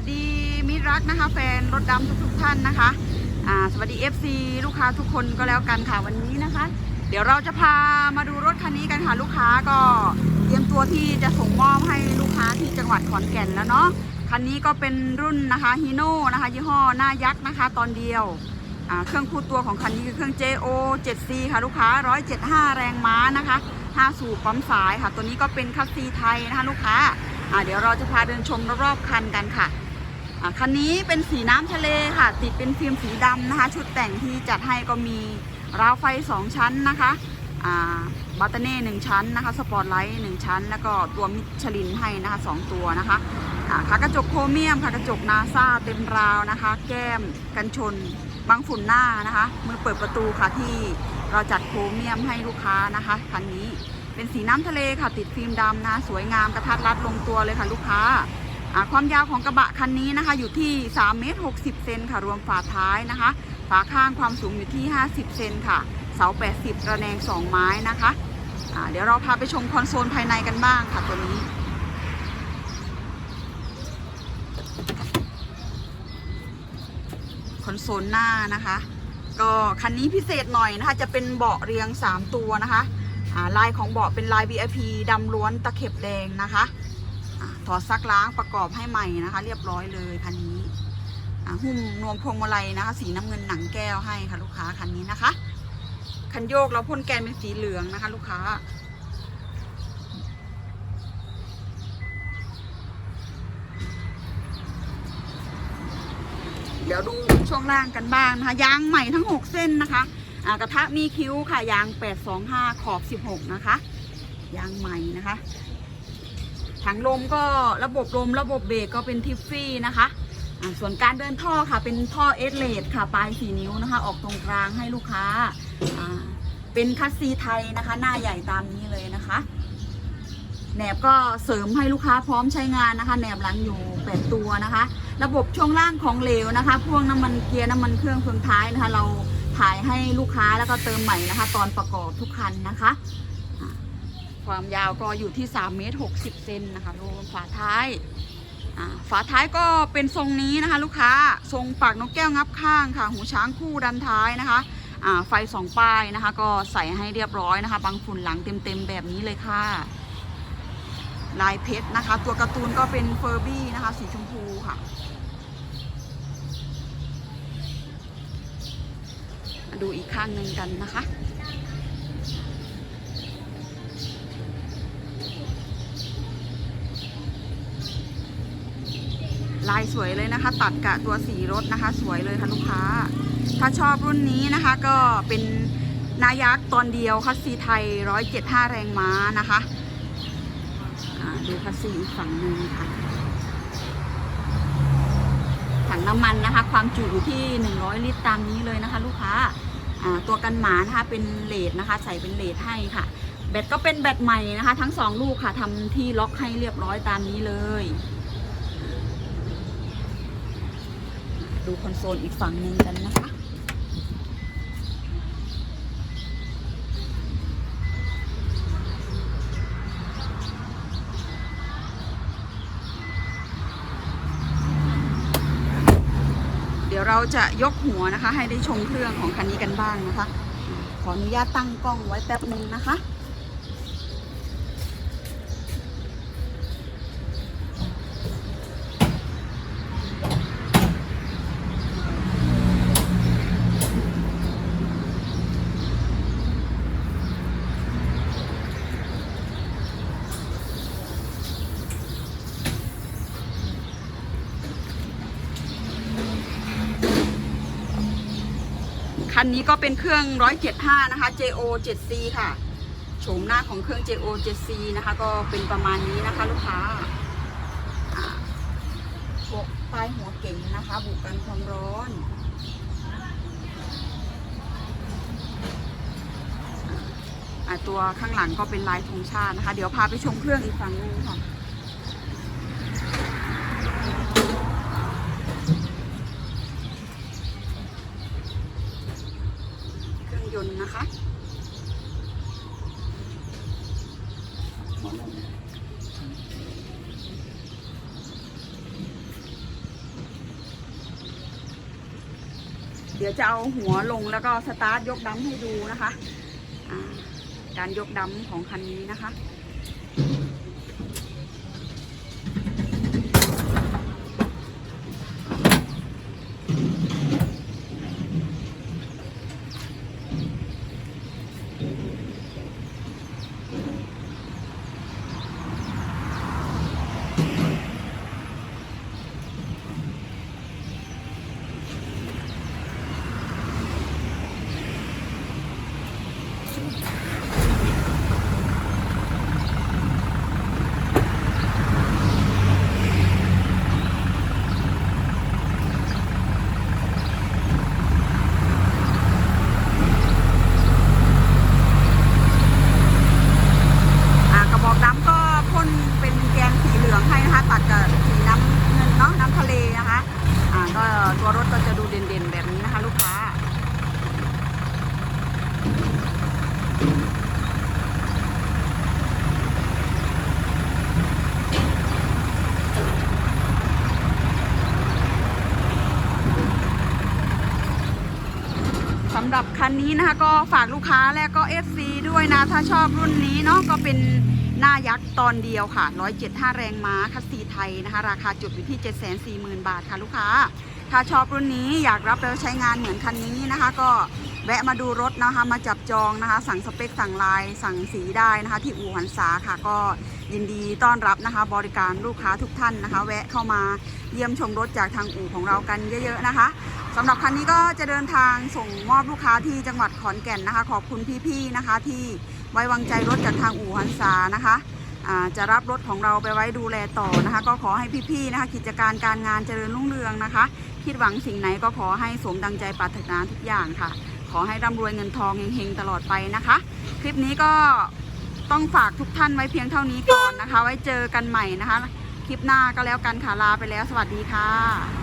วัสดีมิรักนะคะ แฟนรถดำทุกๆท่านนะคะอ่าสวัสดี FC ลูกค้าทุกคนก็แล้วกันค่ะวันนี้นะคะ เดี๋ยวเราจะพามาดูรถคันนี้กันค่ะลูกค้าก็เตรียมตัวที่จะส่งมอบให้ลูกค้าที่จังหวัดขอนแก่นแล้วเนาะคันนี้ก็เป็นรุ่นนะคะฮีโน่นะคะยี่ห้อหน้ายักษ์นะคะ ตอนเดียวอ่าเครื่องคูดตัวของคันนี้คือเครื่อง JO 7C ค่ะลูกค้า 175 แรงม้านะคะ 5 สูบปั๊มสายค่ะ ตัวนี้ก็เป็นคัสซีไทยนะคะลูกค้า เดี๋ยวเราจะพาเดินชมรอบๆคันกันค่ะ คันนี้เป็นสีน้ำทะเลค่ะ ติดเป็นฟิล์มสีดำนะคะ ชุดแต่งที่จัดให้ก็มีราวไฟ 2 ชั้นนะคะบัตเตอร์เน่หนึ่งชั้นนะคะสปอร์ตไลท์หนึ่งชั้น แล้วก็ตัวมิชลินให้นะคะสองตัวนะคะอ่าขากระจกโครเมียมค่ะกระจกนาซาเต็มราวนะคะ แก้มกันชนบังฝุ่นหน้านะคะ มือเปิดประตูค่ะที่เราจัดโครเมียมให้ลูกค้านะคะคันนี้เป็นสีน้ำทะเลค่ะติดฟิล์มดำนะสวยงามกระทัดรัดลงตัวเลยค่ะลูกค้า ความยาวของกระบะคันนี้นะคะ อยู่ที่3เมตร60 เซนค่ะ รวมฝาท้ายนะคะ ฝาข้างความสูงอยู่ที่ 50 เซนค่ะ เสา 80 ระแนง 2 ไม้นะคะเดี๋ยวเราพาไปชมคอนโซลภายในกันบ้างค่ะตัวนี้ คอนโซลหน้านะคะ ก็คันนี้พิเศษหน่อยนะคะ จะเป็นเบาะเรียง 3 ตัวนะคะลายของเบาะเป็นลาย VIP ดำล้วนตะเข็บแดงนะคะ ถอดซักล้างประกอบให้ใหม่นะคะ เรียบร้อยเลยคันนี้หุ้มนวมพวงมาลัยนะคะ สีน้ำเงินหนังแก้วให้ค่ะลูกค้าคันนี้นะคะ คันโยกเราพ่นแกนเป็นสีเหลืองนะคะ ลูกค้าเดี๋ยวดูช่วงล่างกันบ้างนะคะ ยางใหม่ทั้ง 6 เส้นนะคะกระทะมีคิ้วค่ะ ยาง 825 ขอบ 16 นะคะ ยางใหม่นะคะ ถังลมก็ระบบลมระบบเบรกก็เป็นทิฟฟี่นะคะส่วนการเดินท่อค่ะเป็นท่อเอสเลดค่ะปลายสี่นิ้วนะคะ ออกตรงกลางให้ลูกค้า เป็นคัสซีไทยนะคะ หน้าใหญ่ตามนี้เลยนะคะแหนบก็เสริมให้ลูกค้าพร้อมใช้งานนะคะแหนบหลังอยู่แปดตัวนะคะ ระบบช่วงล่างของเหลวนะคะพ่วงน้ำมันเกียร์น้ำมันเครื่องเฟืองท้ายนะคะ เราถ่ายให้ลูกค้าแล้วก็เติมใหม่นะคะ ตอนประกอบทุกคันนะคะ ความยาวก็อยู่ที่3เมตร60เซนนะคะรวมฝาท้ายฝาท้ายก็เป็นทรงนี้นะคะ ลูกค้าทรงปากนกแก้วงับข้างค่ะ หูช้างคู่ดันท้ายนะคะไฟสองป้ายนะคะ ก็ใส่ให้เรียบร้อยนะคะบังฝุ่นหลังเต็มๆแบบนี้เลยค่ะ ลายเพชรนะคะ ตัวการ์ตูนก็เป็นเฟอร์บี้นะคะ สีชมพูค่ะ มาดูอีกข้างหนึ่งกันนะคะ ลายสวยเลยนะคะ ตัดกะตัวสีรถนะคะ สวยเลยค่ะลูกค้า ถ้าชอบรุ่นนี้นะคะก็เป็นนายักษ์ตอนเดียวคัสซีไทย 175 แรงม้านะคะอ่าดูคัสซีอีกฝั่งหนึ่งค่ะ ถังน้ำมันนะคะ ความจุอยู่ที่ 100 ลิตรตามนี้เลยนะคะ ลูกค้าอ่าตัวกันหมานะคะเป็นเลดนะคะ ใส่เป็นเลดให้ค่ะ แบตก็เป็นแบตใหม่นะคะ ทั้งสองลูกค่ะทำที่ล็อกให้เรียบร้อยตามนี้เลย ดูคอนโซลอีกฝั่งหนึ่งกันนะคะ เดี๋ยวเราจะยกหัวนะคะ ให้ได้ชมเครื่องของคันนี้กันบ้างนะคะ ขออนุญาตตั้งกล้องไว้แป๊บหนึ่งนะคะ คันนี้ก็เป็นเครื่อง 175 นะคะ JO 7C ค่ะโฉมหน้าของเครื่อง JO 7C นะคะ ก็เป็นประมาณนี้นะคะลูกค้าอ่าพวกใต้หัวเก่งนะคะ บุกกันความร้อนอตัวข้างหลังก็เป็นลายธงชาตินะคะ เดี๋ยวพาไปชมเครื่องอีกฝั่งนึงค่ะ ยนต์นะคะเดี๋ยวจะเอาหัวลงแล้วก็สตาร์ทยกดัมให้ดูนะคะ การยกดัมของคันนี้นะคะำหรับคันนี้นะคะ ก็ฝากลูกค้าและก็ FC ด้วยนะ ถ้าชอบรุ่นนี้เนาะก็เป็นหน้ายักษ์ตอนเดียวค่ะ 175 แรงม้าคัสซีไทยนะคะ ราคาจุดอยู่ที่ 740,000 บาทค่ะลูกค้า ถ้าชอบรุ่นนี้อยากรับไปใช้งานเหมือนคันนี้นะคะ ก็ แวะมาดูรถนะคะมาจับจองนะคะ สั่งสเปคสั่งลาย สั่งสีได้นะคะ ที่อู่หันษาค่ะ ก็ยินดีต้อนรับนะคะ บริการลูกค้าทุกท่านนะคะ แวะเข้ามาเยี่ยมชมรถจากทางอู่ของเรากันเยอะๆนะคะสำหรับคันนี้ก็จะเดินทางส่งมอบลูกค้าที่จังหวัดขอนแก่นนะคะ ขอบคุณพี่ๆนะคะ ที่ไว้วางใจรถจากทางอู่หันษานะคะจะรับรถของเราไปไว้ดูแลต่อนะคะ ก็ขอให้พี่ๆนะคะ กิจการการงานเจริญรุ่งเรืองนะคะ คิดหวังสิ่งไหนก็ขอให้สมดังใจปรารถนาทุกอย่างค่ะ ขอให้ร่ำรวยเงินทองเฮงๆตลอดไปนะคะ คลิปนี้ก็ต้องฝากทุกท่านไว้เพียงเท่านี้ก่อนนะคะ ไว้เจอกันใหม่นะคะ คลิปหน้าก็แล้วกันค่ะลาไปแล้ว สวัสดีค่ะ